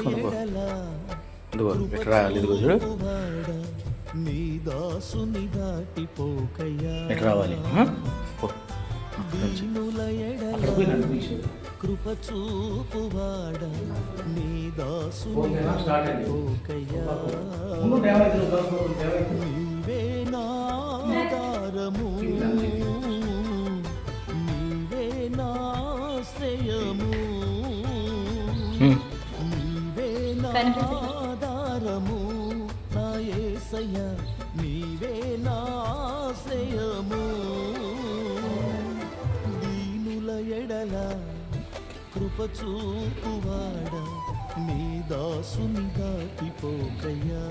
పో ఇదిగో ఇక్కడ రావాలి? ఇదిగో చూడు నీ ఇటు రావాలి. కృప చూపువాడ నీ నా దేవాలయం. నీవే నాదారము నీవే నాశ్రయము హ్మ్. కృపచూపువాడ నీ దాసుని దాటిపోకయ్యా.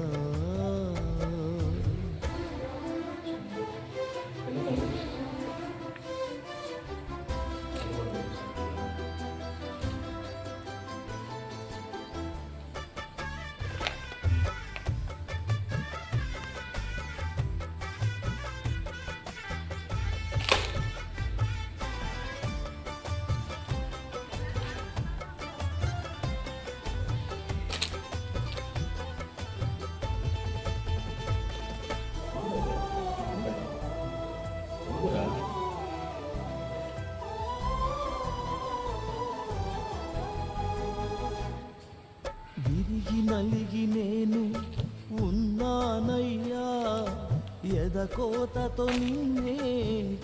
ఎదకోతతో నిన్నే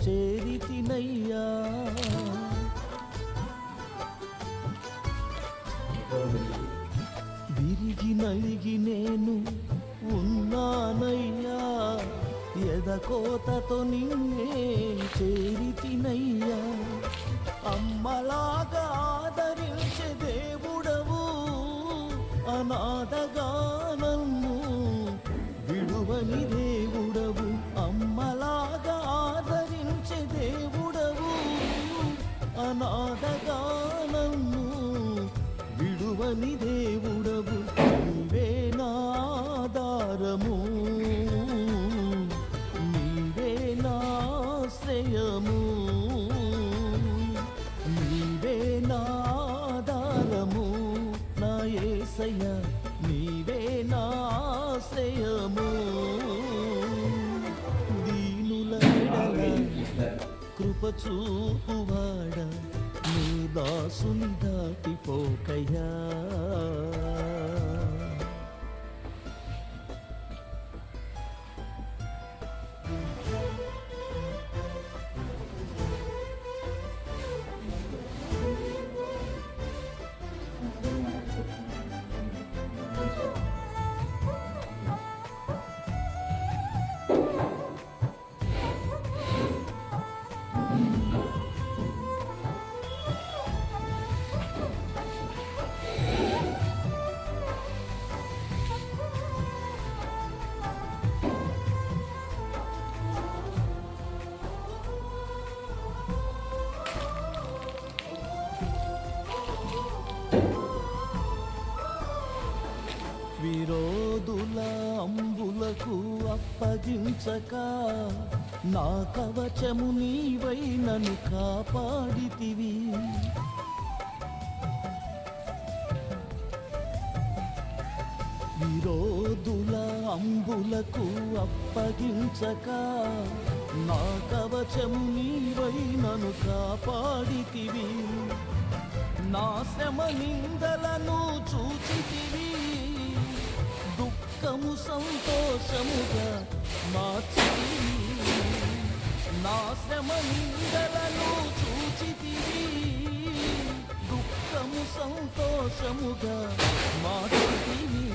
చేరితినయ్యా. విరిగి నలిగి నేను ఉన్నానయ్యా. ఎదకోతతో నిన్నే చేరితినయ్యా. అమ్మలాగా ఆదరించే దేవుడవు అనాథగా నన్ను విడువనిదే. విడువని దేవుడవు నీవే నాదారము నీవే నాశ్రయము నీవే నాదారము నా యేసయ్య నీవే నాశ్రయము దీనుల కృప చూపువాడ. నీ దాసుని దాటిపోకయ్యా. ఉంచక నా కవచము నీవై నన్ను కాపాడితివి. విరోధుల అంబులకు అప్పగించక నా కవచము నీవై నన్ను కాపాడితివి. నా శ్రమ నిందలను చూచితివి. దుఃఖము సంతోషముగా మార్చితివి నా శ్రమ నిందలను చూచితివి. దుఃఖము సంతోషముగా మార్చితివి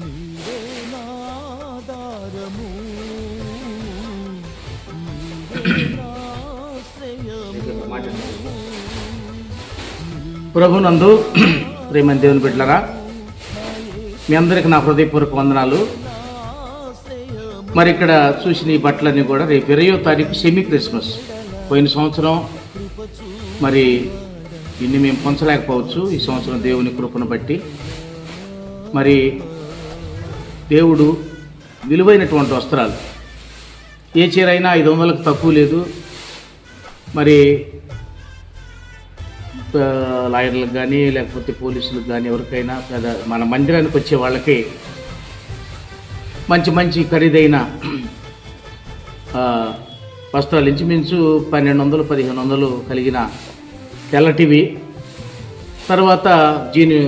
నీవే నాదారము ప్రభునందు ప్రేమని దేవుని బిడ్డలరా మీ అందరికి నా హృదయపూర్వక వందనాలు. మరి ఇక్కడ చూసిన ఈ బట్టలన్నీ కూడా రేపు ఇరవయో తారీఖు సెమీ క్రిస్మస్ పోయిన సంవత్సరం మరి ఇన్ని మేము పొంచలేకపోవచ్చు. ఈ సంవత్సరం దేవుని కృపను బట్టి. మరి దేవుడు విలువైనటువంటి వస్త్రాలు. ఏ చీర అయినా ఐదు వందలకు తక్కువ లేదు. మరి లాయర్లకు కానీ లేకపోతే పోలీసులకు కానీ ఎవరికైనా మన మందిరానికి వచ్చే వాళ్ళకి మంచి మంచి ఖరీదైన వస్త్రాలు ఇంచుమించు పన్నెండు వందలు పదిహేను వందలు కలిగిన తెల్లటివి తర్వాత జీని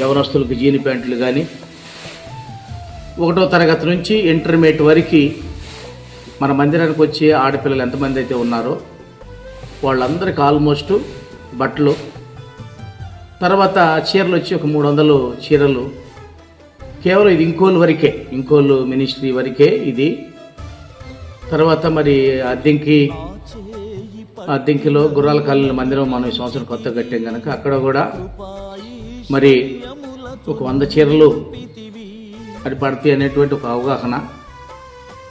యవనస్తులకు జీని ప్యాంట్లు కానీ ఒకటో తరగతి నుంచి ఇంటర్మీడియట్ వరకు మన మందిరానికి వచ్చే ఆడపిల్లలు ఎంతమంది అయితే ఉన్నారో వాళ్ళందరికి ఆల్మోస్ట్ బట్టలు. తర్వాత చీరలు వచ్చి ఒక మూడు వందలు చీరలు. కేవలం ఇది ఇంకోళ్ళు వరకే ఇంకోళ్ళు మినిస్ట్రీ వరకే ఇది. తర్వాత మరి అద్దెంకి అద్దెంకిలో గుర్రాల కాలనీ మందిరం మనం ఈ సంవత్సరం కొత్త కట్టాం కనుక అక్కడ కూడా మరి ఒక వంద చీరలు అది పడతాయి అనేటువంటి ఒక అవగాహన.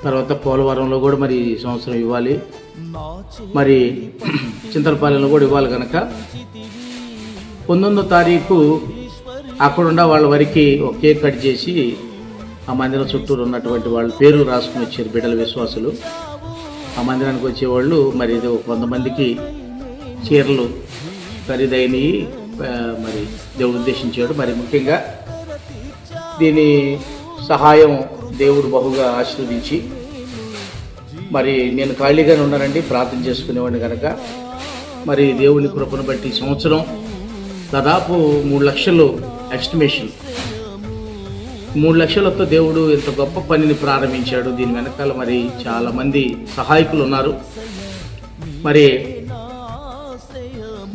తర్వాత పోలవరంలో కూడా మరి ఈ సంవత్సరం ఇవ్వాలి. మరి చింతలపాలెంలో కూడా ఇవ్వాలి కనుక పంతొమ్మిదో తారీఖు అక్కడున్న వాళ్ళ వరకు ఒక కేక్ కట్ చేసి ఆ మందిరం చుట్టూరు ఉన్నటువంటి వాళ్ళ పేరు రాసుకుని వచ్చారు బిడ్డల విశ్వాసులు. ఆ మందిరానికి వచ్చేవాళ్ళు మరి ఇది కొంతమందికి చీరలు ఖరీదైనవి మరి దేవుడు ఉద్దేశించాడు మరి ముఖ్యంగా దీని సహాయం దేవుడు బహుగా ఆశీర్వదించి మరి నేను ఖాళీగానే ఉన్నానండి ప్రార్థన చేసుకునేవాడిని కనుక మరి దేవుని కృపను బట్టి సంవత్సరం దాదాపు మూడు లక్షలు ఎస్టిమేషన్ మూడు లక్షలతో దేవుడు ఇంత గొప్ప పనిని ప్రారంభించాడు. దీని వెనకాల మరి చాలామంది సహాయకులు ఉన్నారు. మరి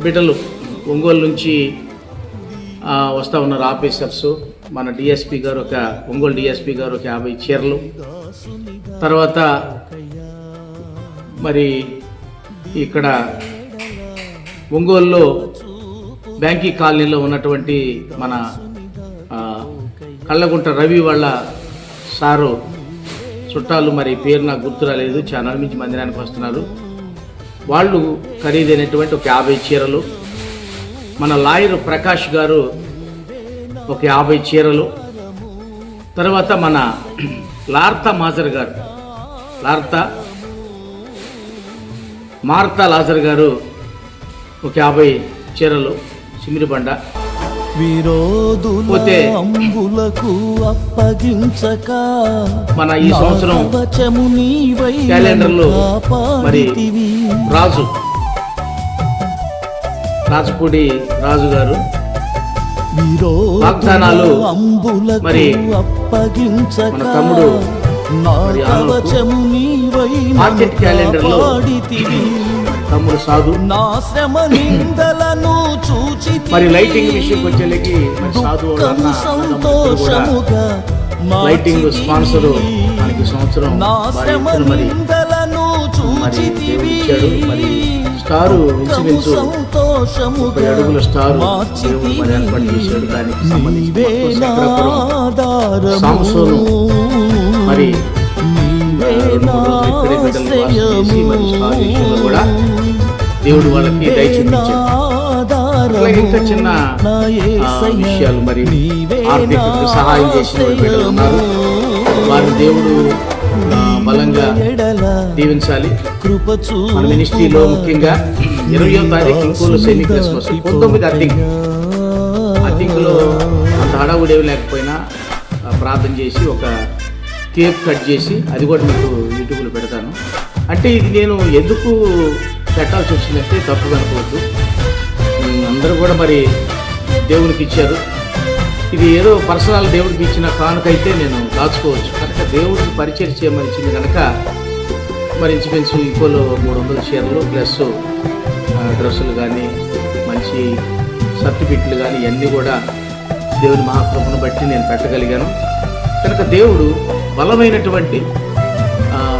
బిడ్డలు ఒంగోలు నుంచి వస్తూ వస్తా ఉన్నారు ఆఫీసర్స్. మన డిఎస్పి గారు ఒక ఒంగోలు డిఎస్పి గారు ఒక యాభై చీరలు. తర్వాత మరి ఇక్కడ ఒంగోలులో బ్యాంకీ కాలనీలో ఉన్నటువంటి మన కళ్ళగుంట రవి వాళ్ళ సారు చుట్టాలు మరి పేరు నాకు గుర్తు రాలేదు. చాలా నుంచి మందిరానికి వస్తున్నారు. వాళ్ళు ఖరీదైనటువంటి ఒక యాభై చీరలు మన లాయర్ ప్రకాష్ గారు ఒక యాభై చీరలు తర్వాత మన లార్తా మాజర్ గారు లార్తా మార్తా లాజర్ గారు ఒక యాభై చీరలు విరోధుల పోతే అంబులకు అప్పగించక మన ఈ సంవత్సరం క్యాలెండర్లో మరి. రాజు రాజపూడి రాజు గారు వాగ్దానాలు అంబులకు మరి అప్పగించక మన తమ్ముడు మార్కెట్ క్యాలెండర్లో. తమ్ముడు సాధు. నా శ్రమ నిందలను చూచి మరి లైటింగ్ విషయంకి వచ్చేళ్ళకి మరి సాధు సంతోషముగా లైటింగ్ స్పాన్సర్ మనకి సంవత్సరం నా శ్రమ మరి నిందలను మరి స్టారు ఇంచుమించు ముప్పై అడుగుల స్టార్ దేవుడు మరి ఏర్పాటు చేశాడు. దానికి సంబంధించి మొత్తం చక్రపురం సాంసోను. మరి రెండు రోజులు బిడ్డలు చేసి మరి స్టార్ కూడా దేవుడు వాళ్ళకి దయ ఇంకా చిన్న విషయాలు మరి ఆర్థిక సహాయం చేసిన బిడ్డలు ఉన్నారు వారి దేవుడు బలంగా దీవించాలి. మన మినిస్ట్రీలో ముఖ్యంగా ఇరవయో తారీఖు ఇంకోలు సెమీ క్రిస్మస్ పంతొమ్మిది అద్దెకి అద్దెకులో అంత హడావుడేవి లేకపోయినా ప్రార్థన చేసి ఒక కేక్ కట్ చేసి అది కూడా మీకు యూట్యూబ్లో పెడతాను. అంటే ఇది నేను ఎందుకు పెట్టాల్సి వచ్చిందంటే తప్పుగా అనుకోవద్దు. అందరూ కూడా మరి దేవునికి ఇచ్చారు. ఇది ఏదో పర్సనల్ దేవుడికి ఇచ్చిన కానుకైతే నేను దాచుకోవచ్చు. కనుక దేవుడికి పరిచయం చేయమని ఇచ్చింది కనుక మరి ఇంచుమించు ఈకోలో మూడు వందల చీరలు ప్లస్ డ్రెస్సులు కానీ మంచి సర్టిఫికెట్లు కానీ ఇవన్నీ కూడా దేవుని మహాకృపను బట్టి నేను పెట్టగలిగాను. కనుక దేవుడు బలమైనటువంటి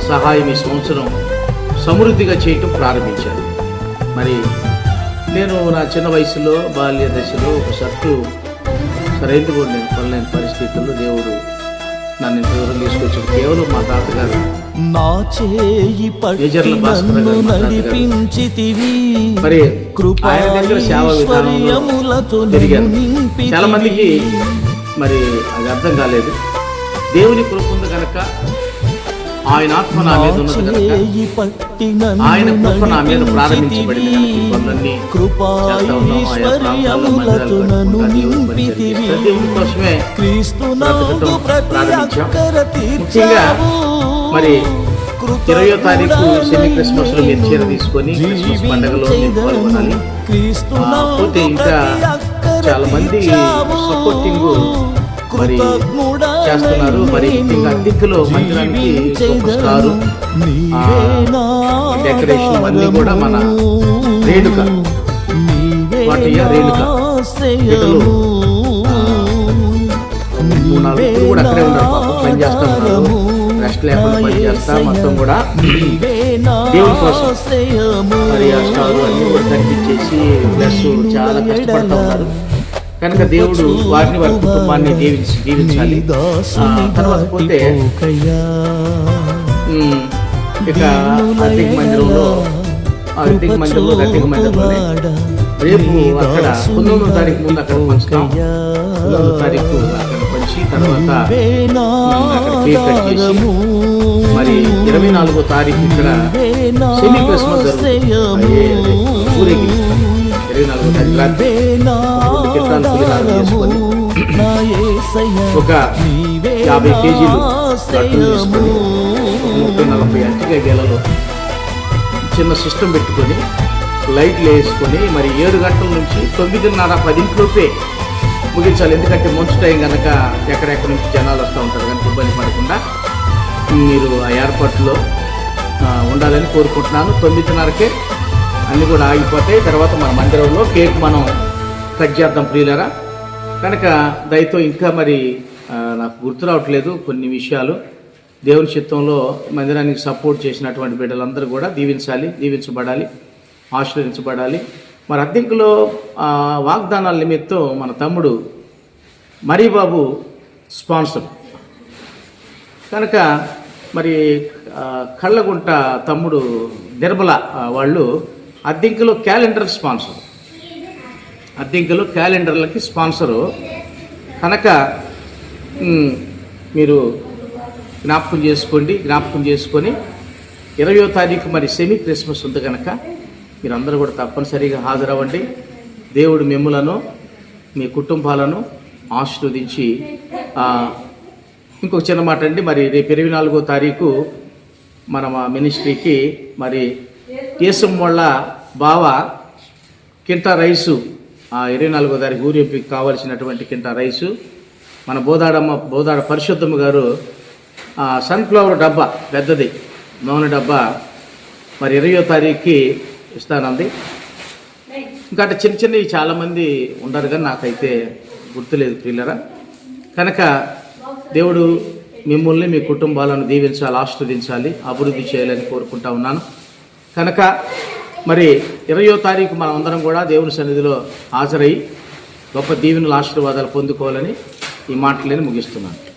సహాయం ఈ సంవత్సరం సమృద్ధిగా చేయటం ప్రారంభించాడు మరి నేను నా చిన్న వయసులో బాల్య దశలో ఒక షర్టు సరైనది కూడా నేను కొనలేని పరిస్థితుల్లో దేవుడు నన్ను ఇంత దూరం తీసుకొచ్చాడు. కేవలం మా తాతగారు నా చేయి. నడిపించితివి. మరి ఆయన దగ్గర సేవ విధానంలో. చాలా మందికి మరి అది అర్థం కాలేదు. దేవుని కృప ఉంది కనుక ఆయన ఆత్మ నా మీద ఉన్నది కనుక ఆయన కృప నా మీద ప్రారంభించబడింది పనులన్నీ కోసమే ముఖ్యంగా మరి ఇరవయో తారీఖు సెమీ క్రిస్మస్లో మీరు చీర తీసుకొని క్రిస్మస్ పండుగలో మీరు పాల్గొనాలి. పోతే ఇంకా చాలా మంది. సపోర్టింగ్ మరి చేస్తున్నారు. మరి ముఖ్యంగా మందిరానికి స్టారు డెకరేషన్ అన్నీ కూడా మన రేణుక. వాటయ్య రేణుక. ఇతలు మూడు నాలుగు కూడా అక్కడే ఉన్నారు. పని చేస్తా ఉన్నారు రెస్ట్ లేకుండా పని చేస్తా మొత్తం కూడా కోసం. మరి ఆ అన్ని కూడా ప్లస్ చాలా కష్టపడతా ఉన్నారు. కనుక దేవుడు వారిని వారి కుటుంబాన్ని దీవించి దీవించాలి తర్వాత పోతే ఇక అద్దెకి మందిరంలో అద్దెకి మందిరంలో అద్దెకి మందిరంలోనే రేపు అక్కడ పంతొమ్మిదో తారీఖు ముందు అక్కడ పంచుతాం. పంతొమ్మిదో తారీఖు అక్కడ పంచి తర్వాత అక్కడ కేక్ కట్ చేసి మరి ఇరవై నాలుగో తారీఖు ఇక్కడ సెమీ క్రిస్మస్ జరుగుతుంది. ఊరేగింపు. ఇరవై నాలుగో తారీఖు రాత్రి. రెండు చేసుకొని ఒక యాభై కేజీలు లడ్డూలు నలభై అరటికాయ గేలలో చిన్న సిస్టమ్ పెట్టుకొని లైట్లు వేసుకొని మరి ఏడు గంటల నుంచి తొమ్మిదిన్నర పదింట్లోపే ముగించాలి ఎందుకంటే మంచు టైం కనుక ఎక్కడెక్కడి నుంచి జనాలు వస్తూ ఉంటారు కనుక ఇబ్బంది పడకుండా మీరు ఆ ఏర్పాట్లో ఉండాలని కోరుకుంటున్నాను తొమ్మిదిన్నరకే అన్నీ కూడా ఆగిపోతాయి తర్వాత మన మందిరంలో కేక్ మనం కట్ చేద్దాం ప్రియులరా. కనుక దయతో ఇంకా మరి నాకు గుర్తు రావట్లేదు కొన్ని విషయాలు. దేవుని చిత్తంలో మందిరానికి సపోర్ట్ చేసినటువంటి బిడ్డలందరూ కూడా దీవించాలి దీవించబడాలి ఆశ్రయించబడాలి. మరి అద్దెంకులో వాగ్దానాల నిమిత్తం మన తమ్ముడు మరీబాబు స్పాన్సర్ కనుక మరి కళ్ళగుంట తమ్ముడు నిర్మల వాళ్ళు అద్దెంకులో క్యాలెండర్ స్పాన్సర్ అద్దెంకలు క్యాలెండర్లకి స్పాన్సరు. కనుక మీరు జ్ఞాపకం చేసుకోండి జ్ఞాపకం చేసుకొని ఇరవయో తారీఖు మరి సెమీ క్రిస్మస్ ఉంది కనుక మీరందరూ కూడా తప్పనిసరిగా హాజరవ్వండి. దేవుడు మిమ్మలను మీ కుటుంబాలను ఆశీర్వదించి ఇంకొక చిన్న మాట అండి. మరి రేపు ఇరవై నాలుగో తారీఖు మన మా మినిస్ట్రీకి మరి దేశం వల్ల బావ కింటా రైసు ఇరవై నాలుగో తారీఖు ఊరేపుకి కావాల్సినటువంటి కింద రైసు. మన బోదాడమ్మ బోదాడ పరిశుద్ధమ్మ గారు సన్ఫ్లవర్ డబ్బా పెద్దది నూనె డబ్బా మరి ఇరవయో తారీఖుకి ఇస్తానంది. ఇంకా అంటే చిన్న చిన్నవి చాలామంది ఉండరు కానీ నాకైతే గుర్తులేదు పిల్లరా కనుక దేవుడు మిమ్మల్ని మీ కుటుంబాలను దీవించాలి ఆస్వాదించాలి అభివృద్ధి చేయాలని కోరుకుంటా ఉన్నాను. కనుక మరి ఇరవయో తారీఖు మనం అందరం కూడా దేవుని సన్నిధిలో హాజరై గొప్ప దీవెనల ఆశీర్వాదాలు పొందుకోవాలని ఈ మాటలని ముగిస్తున్నాను.